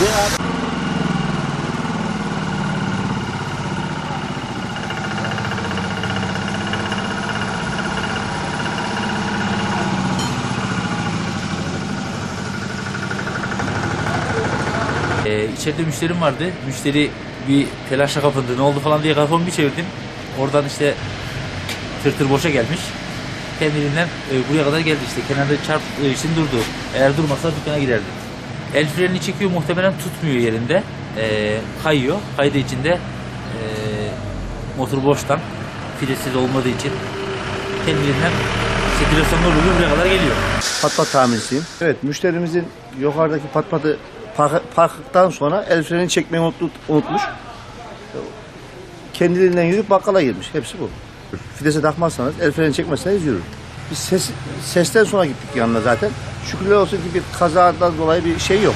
Ee, içeride müşterim vardı. Müşteri bir telaşla kapındı. Ne oldu falan diye kafamı bir çevirdim. Oradan işte tırtır boşa gelmiş. Kendiliğinden e, buraya kadar geldi işte. Kenarda çarp e, için durdu. Eğer durmasa dükkana girerdi. El frenini çekiyor muhtemelen tutmuyor yerinde. E, kayıyor. Kaydığı için de e, motor boştan filesiz olmadığı için kendiliğinden işte direksiyonda oluyor buraya kadar geliyor. Pat pat tamircisiyim. Evet müşterimizin yukarıdaki pat patı park- parktan sonra el freni çekmeyi unutmuş. Kendiliğinden yürüyüp bakkala girmiş. Hepsi bu. Fidese takmazsanız, el freni çekmezseniz yürür. Biz ses, sesten sonra gittik yanına zaten. Şükürler olsun ki bir kazadan dolayı bir şey yok.